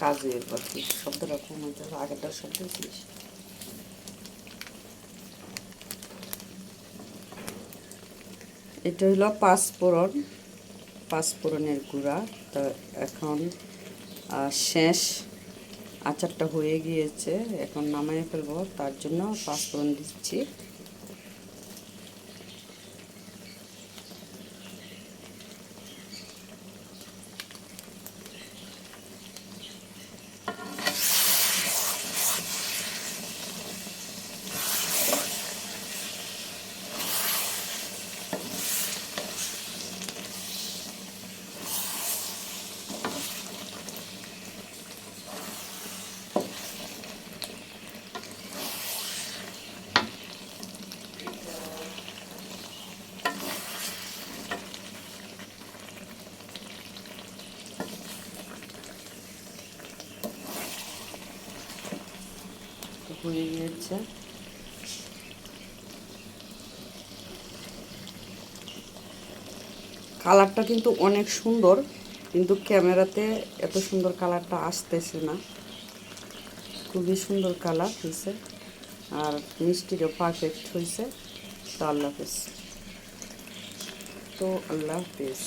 কাজু এরপর কি শব্দটা কম হইতে হবে, আগেরটার শব্দ এটা হলো পাঁচফোড়ন পাঁচফোড়নের গুঁড়া। তো এখন শেষ আচারটা হয়ে গিয়েছে, এখন নামাই ফেলব, তার জন্য পাঁচফোড়ন দিচ্ছি। হয়ে গিয়েছে। কালারটা কিন্তু অনেক সুন্দর, কিন্তু ক্যামেরাতে এত সুন্দর কালারটা আসতেছে না। খুবই সুন্দর কালার হয়েছে, আর মিষ্টিরও পারফেক্ট হয়েছে। তো আল্লাহ হাফেজ। তো আল্লাহ হাফেজ।